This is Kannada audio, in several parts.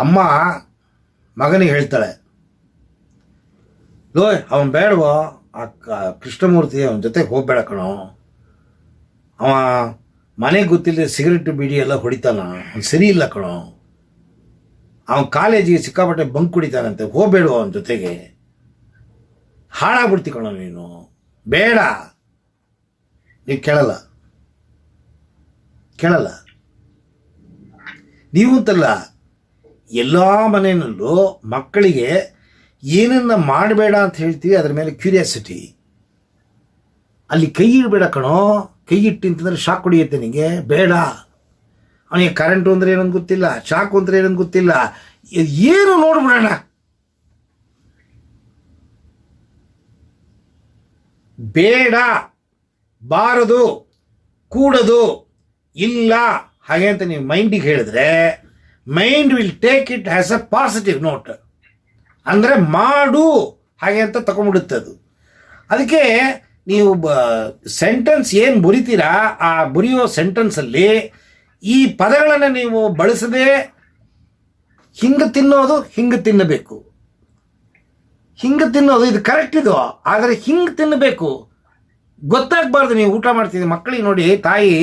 ಅಮ್ಮ ಮಗನಿಗೆ ಹೇಳ್ತಾಳೆ, ಲೋಯ್, ಅವನು ಬೇಡವೋ, ಆ ಕೃಷ್ಣಮೂರ್ತಿ ಅವನ ಜೊತೆಗೆ ಹೋಗ್ಬೇಡ ಕಣೋ. ಅವ ಮನೆಗೆ ಗೊತ್ತಿಲ್ಲದೆ ಸಿಗರೆಟ್ ಬಿಡಿ ಎಲ್ಲ ಹೊಡಿತಾನ, ಅವ್ನು ಸರಿ ಇಲ್ಲ ಕಣೋ. ಅವನ ಕಾಲೇಜಿಗೆ ಸಿಕ್ಕಾಪಟ್ಟೆ ಬಂಕ್ ಕುಡಿತಾನಂತೆ, ಹೋಗ್ಬೇಡುವ ಅವನ ಜೊತೆಗೆ. ಹಾಳಾಗ್ಬಿಡ್ತಿ ಕಣ ನೀನು. ಬೇಡ. ನೀವು ಕೇಳಲ್ಲ. ಕೇಳಲ್ಲ. ನೀವು ಅಂತಲ್ಲ ಎಲ್ಲ ಮನೆಯಲ್ಲೂ ಮಕ್ಕಳಿಗೆ ಏನನ್ನ ಮಾಡಬೇಡ ಅಂತ ಹೇಳ್ತೀವಿ, ಅದರ ಮೇಲೆ ಕ್ಯೂರಿಯಾಸಿಟಿ ಅಲ್ಲಿ ಕೈ ಇಡಬೇಡ ಕಣೋ, ಕೈ ಇಟ್ಟಿಂತಂದ್ರೆ ಶಾಕ್ ಹೊಡಿಯುತ್ತೆ ನಿನಗೆ ಬೇಡ. ಅವನಿಗೆ ಕರೆಂಟು ಅಂದರೆ ಏನಂತ ಗೊತ್ತಿಲ್ಲ, ಶಾಕು ಅಂದರೆ ಏನಂತ ಗೊತ್ತಿಲ್ಲ ಏನು ನೋಡ್ಬಿಡೋಣ. ಬೇಡ, ಬಾರದು, ಕೂಡದು, ಇಲ್ಲ, ಹಾಗೆ ಅಂತ ನೀವು ಮೈಂಡಿಗೆ ಹೇಳಿದ್ರೆ mind will take it as a positive note ಅಂದರೆ ಮಾಡು ಹಾಗೆ ಅಂತ ತಗೊಂಡ್ಬಿಡುತ್ತೆ ಅದು. ಅದಕ್ಕೆ ನೀವು ಬ ಸೆಂಟೆನ್ಸ್ ಏನು ಬರಿತೀರಾ, ಆ ಬರೆಯೋ ಸೆಂಟೆನ್ಸಲ್ಲಿ ಈ ಪದಗಳನ್ನು ನೀವು ಬಳಸದೆ ಹಿಂಗೆ ತಿನ್ನೋದು, ಹಿಂಗೆ ತಿನ್ನಬೇಕು. ಹಿಂಗೆ ತಿನ್ನೋದು, ಇದು ಕರೆಕ್ಟ್ ಇದು. ಆದರೆ ಹಿಂಗೆ ತಿನ್ನಬೇಕು. ಗೊತ್ತಾಗಬಾರ್ದು ನೀವು ಊಟ ಮಾಡ್ತಿದ್ದೀವಿ ಮಕ್ಕಳಿಗೆ ನೋಡಿ, ತಾಯಿ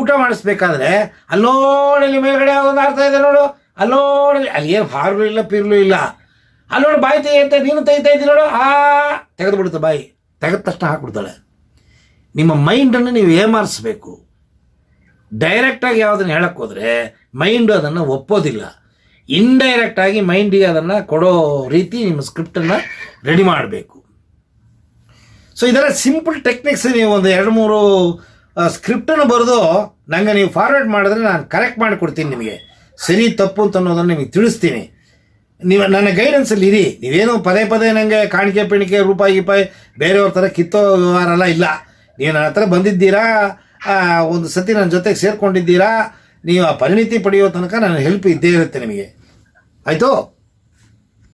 ಊಟ ಮಾಡಿಸ್ಬೇಕಾದ್ರೆ ಅಲ್ಲೋಡಲ್ಲಿ ಮೇಲ್ಗಡೆ ಒಂದು ಆಡ್ತಾ ಇದೆ ನೋಡು. ಅಲ್ಲೋಡಲ್ಲಿ ಅಲ್ಲಿ ಏನು ಹಾರ್ಲು ಇಲ್ಲ, ಪಿರ್ಲು ಇಲ್ಲ. ಅಲ್ಲೋಡು ಬಾಯಿ ತೆಗೆಯುತ್ತೆ ನೀನು ತೆಗಿತಾ ಇದ್ದೀನಿ ನೋಡು. ಆ ತೆಗೆದು ಬಿಡುತ್ತೆ ಬಾಯಿ. ತೆಗೆದ ತಕ್ಷಣ ಹಾಕ್ಬಿಡ್ತಾಳೆ. ನಿಮ್ಮ ಮೈಂಡನ್ನು ನೀವು ಏಮಾರಿಸ್ಬೇಕು. ಡೈರೆಕ್ಟಾಗಿ ಯಾವುದನ್ನು ಹೇಳಕ್ಕೆ ಹೋದರೆ ಮೈಂಡು ಅದನ್ನು ಒಪ್ಪೋದಿಲ್ಲ. ಇಂಡೈರೆಕ್ಟಾಗಿ ಮೈಂಡಿಗೆ ಅದನ್ನು ಕೊಡೋ ರೀತಿ ನಿಮ್ಮ ಸ್ಕ್ರಿಪ್ಟನ್ನು ರೆಡಿ ಮಾಡಬೇಕು. ಸೊ ಇದೆಲ್ಲ ಸಿಂಪಲ್ ಟೆಕ್ನಿಕ್ಸ್ ನೀವು ಒಂದು ಎರಡು ಮೂರು ಸ್ಕ್ರಿಪ್ಟನ್ನು ಬರೆದು ನನಗೆ ನೀವು ಫಾರ್ವರ್ಡ್ ಮಾಡಿದ್ರೆ ನಾನು ಕರೆಕ್ಟ್ ಮಾಡಿಕೊಡ್ತೀನಿ ನಿಮಗೆ. ಸರಿ, ತಪ್ಪು ಅಂತ ಅನ್ನೋದನ್ನು ನಿಮಗೆ ತಿಳಿಸ್ತೀನಿ. ನೀವು ನನ್ನ ಗೈಡೆನ್ಸಲ್ಲಿ ಇರಿ. ನೀವೇನು ಪದೇ ಪದೇ ನನಗೆ ಕಾಣಿಕೆ, ಪಿಣಿಕೆ, ರೂಪಾಯಿ, ಗೀಪಾಯಿ ಬೇರೆಯವ್ರ ಥರ ಕಿತ್ತೋ ವ್ಯವಹಾರ ಎಲ್ಲ ಇಲ್ಲ. ನೀವು ನನ್ನ ಹತ್ರ ಬಂದಿದ್ದೀರಾ? ಒಂದು ಸತಿ ನನ್ನ ಜೊತೆಗೆ ಸೇರ್ಕೊಂಡಿದ್ದೀರಾ? ನೀವು ಆ ಪರಿಣಿತಿ ಪಡೆಯೋ ತನಕ ನನ್ನ ಹೆಲ್ಪ್ ಇದ್ದೇ ಇರುತ್ತೆ ನಿಮಗೆ. ಆಯಿತು?